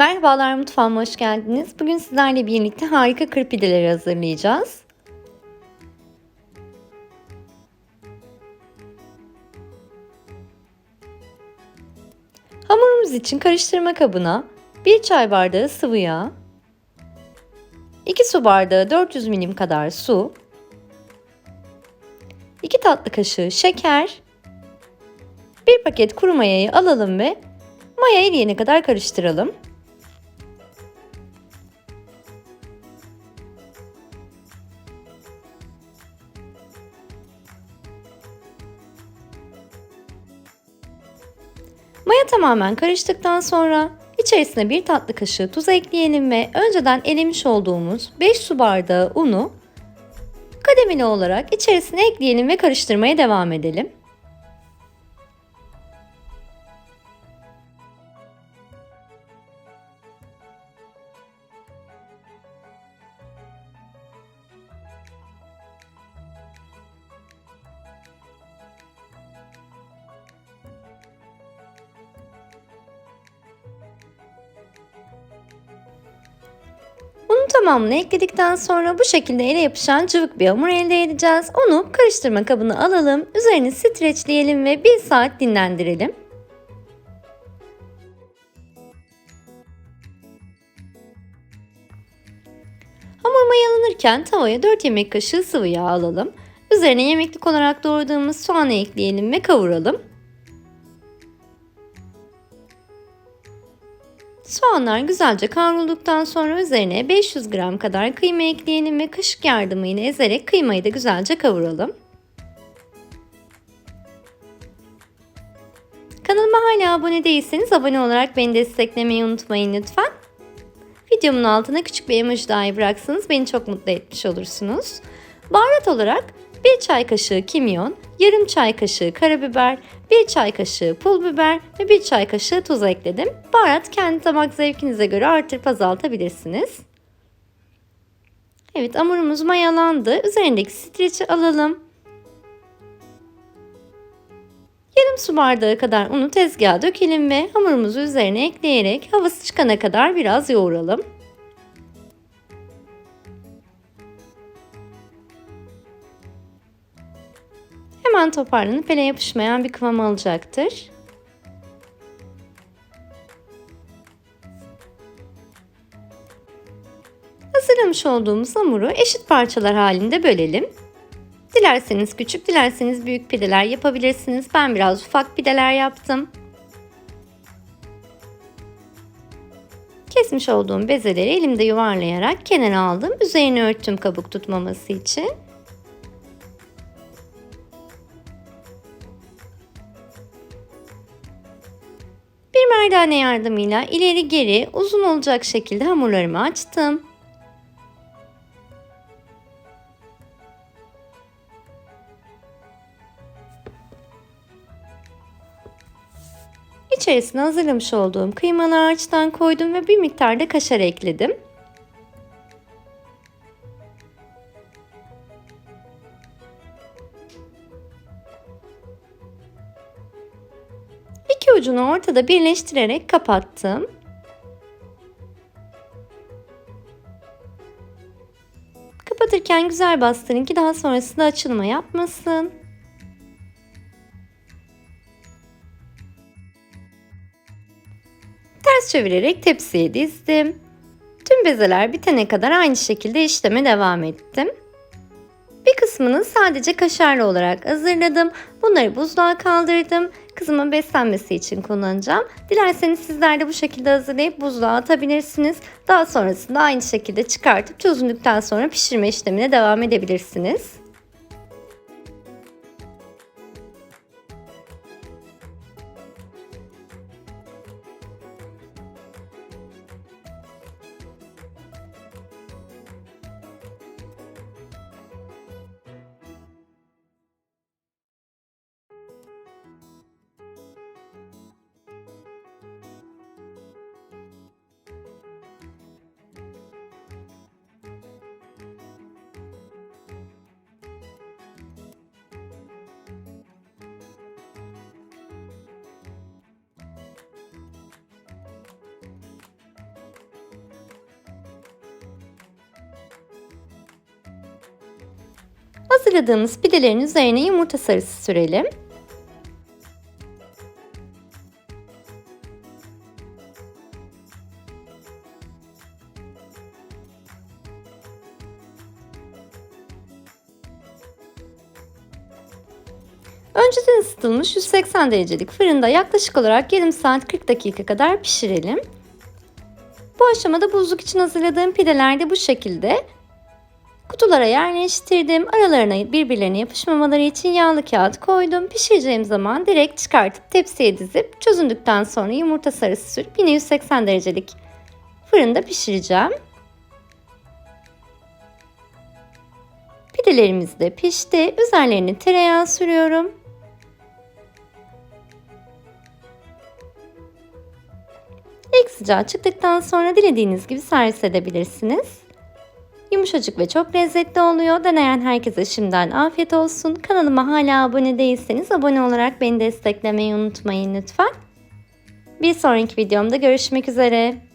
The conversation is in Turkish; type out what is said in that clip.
Merhabalar mutfağıma hoş geldiniz. Bugün sizlerle birlikte harika kır pideleri hazırlayacağız. Hamurumuz için karıştırma kabına 1 çay bardağı sıvı yağ, 2 su bardağı 400 milim kadar su, 2 tatlı kaşığı şeker, 1 paket kuru mayayı alalım ve maya eriyene kadar karıştıralım. Maya tamamen karıştıktan sonra içerisine bir tatlı kaşığı tuz ekleyelim ve önceden elemiş olduğumuz 5 su bardağı unu kademeli olarak içerisine ekleyelim ve karıştırmaya devam edelim. Tamamını ekledikten sonra bu şekilde ele yapışan cıvık bir hamur elde edeceğiz. Onu karıştırma kabına alalım. Üzerini streçleyelim ve 1 saat dinlendirelim. Hamur mayalanırken tavaya 4 yemek kaşığı sıvı yağ alalım. Üzerine yemeklik olarak doğradığımız soğanı ekleyelim ve kavuralım. Soğanlar güzelce kavrulduktan sonra üzerine 500 gram kadar kıyma ekleyelim ve kaşık yardımıyla ezerek kıymayı da güzelce kavuralım. Kanalıma hala abone değilseniz abone olarak beni desteklemeyi unutmayın lütfen. Videomun altına küçük bir emoji dahi bıraksanız beni çok mutlu etmiş olursunuz. Baharat olarak 1 çay kaşığı kimyon, yarım çay kaşığı karabiber, 1 çay kaşığı pul biber ve 1 çay kaşığı tuz ekledim. Baharat kendi damak zevkinize göre artırıp azaltabilirsiniz. Evet hamurumuz mayalandı. Üzerindeki streçi alalım. Yarım su bardağı kadar unu tezgaha dökelim ve hamurumuzu üzerine ekleyerek havası çıkana kadar biraz yoğuralım. Hemen toparlanıp ele yapışmayan bir kıvam alacaktır. Hazırlamış olduğumuz hamuru eşit parçalar halinde bölelim. Dilerseniz küçük, dilerseniz büyük pideler yapabilirsiniz. Ben biraz ufak pideler yaptım. Kesmiş olduğum bezeleri elimde yuvarlayarak kenara aldım. Üzerini örttüm kabuk tutmaması için. Merdane yardımıyla ileri geri uzun olacak şekilde hamurlarımı açtım. İçerisine hazırlamış olduğum kıymalı harçtan koydum ve bir miktar da kaşar ekledim. İki ucunu ortada birleştirerek kapattım. Kapatırken güzel bastırın ki daha sonrasında açılma yapmasın. Ters çevirerek tepsiye dizdim. Tüm bezeler bitene kadar aynı şekilde işleme devam ettim. Bir kısmını sadece kaşarlı olarak hazırladım. Bunları buzluğa kaldırdım. Kızımın beslenmesi için kullanacağım. Dilerseniz sizler de bu şekilde hazırlayıp buzluğa atabilirsiniz. Daha sonrasında aynı şekilde çıkartıp çözündükten sonra pişirme işlemine devam edebilirsiniz. Hazırladığımız pidelerin üzerine yumurta sarısı sürelim. Önceden ısıtılmış 180 derecelik fırında yaklaşık olarak yarım saat 40 dakika kadar pişirelim. Bu aşamada buzluk için hazırladığım pideler de bu şekilde. Kutulara yerleştirdim. Aralarına birbirlerine yapışmamaları için yağlı kağıt koydum. Pişireceğim zaman direkt çıkartıp tepsiye dizip çözündükten sonra yumurta sarısı sürüp yine 180 derecelik fırında pişireceğim. Pidelerimiz de pişti. Üzerlerine tereyağı sürüyorum. İlk sıcağı çıktıktan sonra dilediğiniz gibi servis edebilirsiniz. Yumuşacık ve çok lezzetli oluyor. Deneyen herkese şimdiden afiyet olsun. Kanalıma hala abone değilseniz abone olarak beni desteklemeyi unutmayın lütfen. Bir sonraki videomda görüşmek üzere.